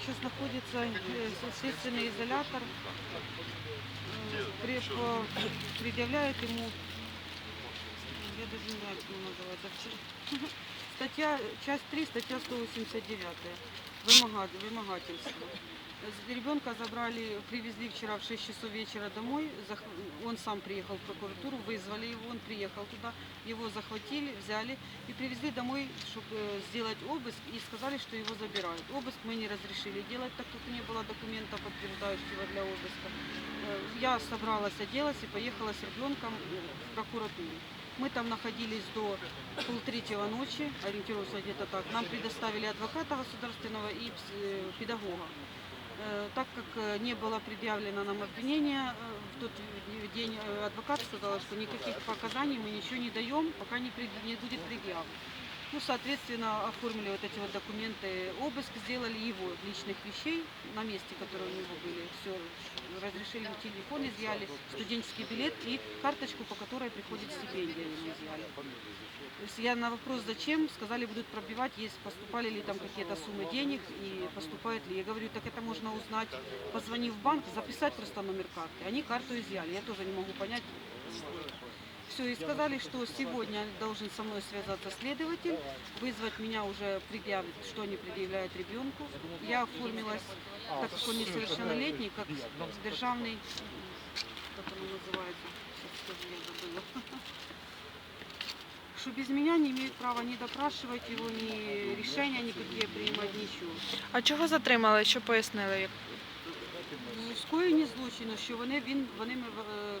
сейчас находится э, следственный изолятор. Э, предъявляют ему, я даже не знаю, как называется, Вч- статья, часть 3, статья 189, вымога- вымогательство. Ребенка забрали, привезли вчера в 6 часов вечера домой. Он сам приехал в прокуратуру, вызвали его, он приехал туда, его захватили, взяли и привезли домой, чтобы сделать обыск, и сказали, что его забирают. Обыск мы не разрешили делать, так как не было документа, подтверждающего для обыска. Э, Я собралась, оделась и поехала с ребенком э, в прокуратуру. Мы там находились до полтретьего ночи, ориентируемся где-то так. Нам предоставили адвоката государственного и э, педагога. Э, Так как э, не было предъявлено нам обвинение, в тот день адвокат сказал, что никаких показаний мы ничего не даем, пока не, не будет предъявлено. Ну, соответственно, оформили вот эти вот документы, обыск сделали его личных вещей на месте, которые у него были. Все, разрешили телефон, изъяли, студенческий билет и карточку, по которой приходит стипендия изъяли. То есть я на вопрос, зачем, сказали, будут пробивать, есть, поступали ли там какие-то суммы денег и поступает ли. Я говорю, так это можно узнать, позвонив в банк, записать просто номер карты. Они карту изъяли, я тоже не могу понять. Все, и сказали, что сегодня должен со мной связаться следователь, вызвать меня уже предъявить, что они предъявляют ребенку. Я оформилась, так как он несовершеннолетний, как державный, как оно называется, сейчас скажу, я забыла. Что без меня не имеют права ни допрашивать его, ни решения никакие принимать, ничего. А чого затримали? Що пояснили? Ну, Скоєні злочину, що вони, він, вони м- е,